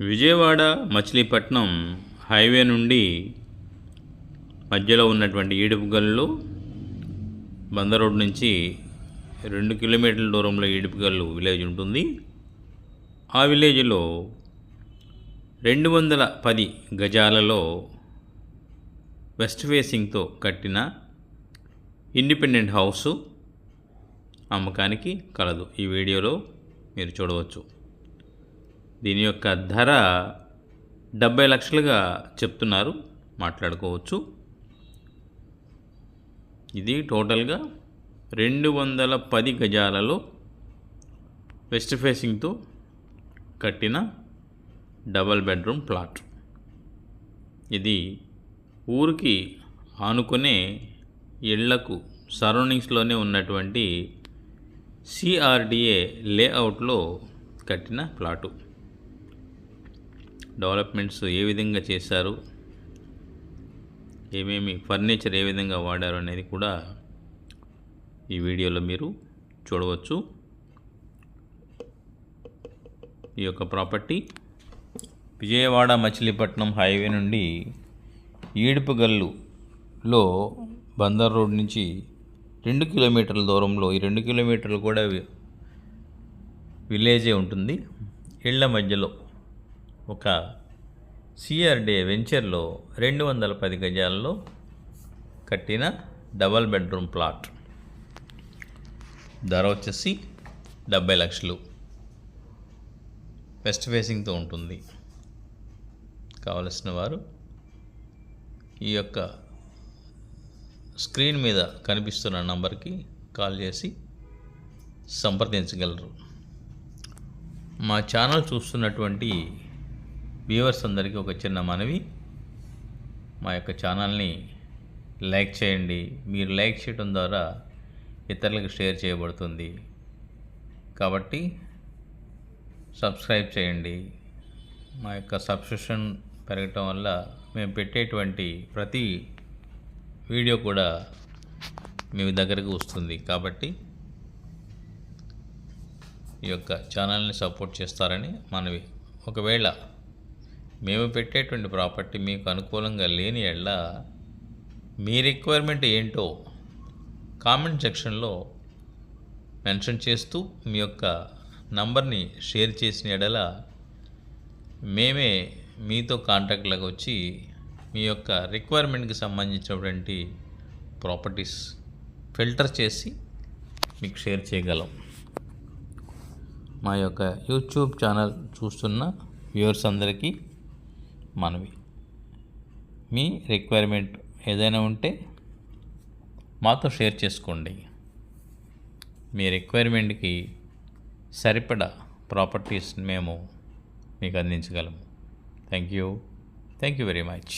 Vijayawada Machilipatnam highway నుండి మధ్యలో ఉన్నటువంటి ఈడుపుగల్లు బందర్ రోడ్ నుంచి రెండు కిలోమీటర్ల దూరంలో ఈడుపుగల్లు విలేజ్ ఉంటుంది. ఆ విలేజ్లో రెండు వందల పది గజాలలో వెస్ట్ ఫేసింగ్తో కట్టిన ఇండిపెండెంట్ హౌసు అమ్మకానికి కలదు. ఈ వీడియోలో మీరు చూడవచ్చు. దీని యొక్క ధర డెబ్బై లక్షలుగా చెప్తున్నారు. మాట్లాడుకోవచ్చు. ఇది టోటల్గా రెండు వందల పది గజాలలో వెస్ట్ ఫేసింగ్తో కట్టిన డబల్ బెడ్రూమ్ ప్లాట్. ఇది ఊరికి ఆనుకునే ఇళ్ళకు సరౌండింగ్స్లోనే ఉన్నటువంటి సిఆర్డిఏ లేఅవుట్లో కట్టిన ప్లాటు. డెవలప్మెంట్స్ ఏ విధంగా చేశారు? ఏమేమి ఫర్నిచర్ ఏ విధంగా వాడారు అనేది కూడా ఈ వీడియోలో మీరు చూడవచ్చు. ఈ యొక్క ప్రాపర్టీ విజయవాడ మచిలీపట్నం హైవే నుండి ఈడుపుగల్లులో బందర్ రోడ్ నుంచి రెండు కిలోమీటర్ల దూరంలో ఈ రెండు కిలోమీటర్లు కూడా విలేజే ఉంటుంది. ఇళ్ళ మధ్యలో ఒక సిఆర్డే వెంచర్లో రెండు వందల పది గజాల్లో కట్టిన డబల్ బెడ్రూమ్ ప్లాట్. ధర వచ్చేసి డెబ్బై లక్షలు. వెస్ట్ ఫేసింగ్తో ఉంటుంది. కావలసిన వారు ఈ యొక్క స్క్రీన్ మీద కనిపిస్తున్న నంబర్కి కాల్ చేసి సంప్రదించగలరు. మా ఛానల్ చూస్తున్నటువంటి వ్యూవర్స్ అందరికీ ఒక చిన్న మనవి. మా యొక్క ఛానల్ని లైక్ చేయండి. మీరు లైక్ చేయడం ద్వారా ఇతరులకు షేర్ చేయబడుతుంది. కాబట్టి సబ్స్క్రైబ్ చేయండి. మా యొక్క సబ్స్క్రిప్షన్ పెరగటం వల్ల మేము పెట్టేటువంటి ప్రతి వీడియో కూడా మీ దగ్గరకు వస్తుంది. కాబట్టి ఈ యొక్క ఛానల్ని సపోర్ట్ చేస్తారని మనవి. ఒకవేళ మేము పెట్టేటువంటి ప్రాపర్టీ మీకు అనుకూలంగా లేని ఎళ్ళ మీ రిక్వైర్మెంట్ ఏంటో కామెంట్ సెక్షన్లో మెన్షన్ చేస్తూ మీ యొక్క నంబర్ని షేర్ చేసిన ఎడల మేమే మీతో కాంటాక్ట్లోకి వచ్చి మీ యొక్క రిక్వైర్మెంట్కి సంబంధించినటువంటి ప్రాపర్టీస్ ఫిల్టర్ చేసి మీకు షేర్ చేయగలం. మా యొక్క యూట్యూబ్ ఛానల్ చూస్తున్న వ్యూవర్స్ అందరికీ మనవి. మీ రిక్వైర్మెంట్ ఏదైనా ఉంటే మాతో షేర్ చేసుకోండి. మీ రిక్వైర్మెంట్కి సరిపడా ప్రాపర్టీస్ మేము మీకు అందించగలము. Thank you thank you very much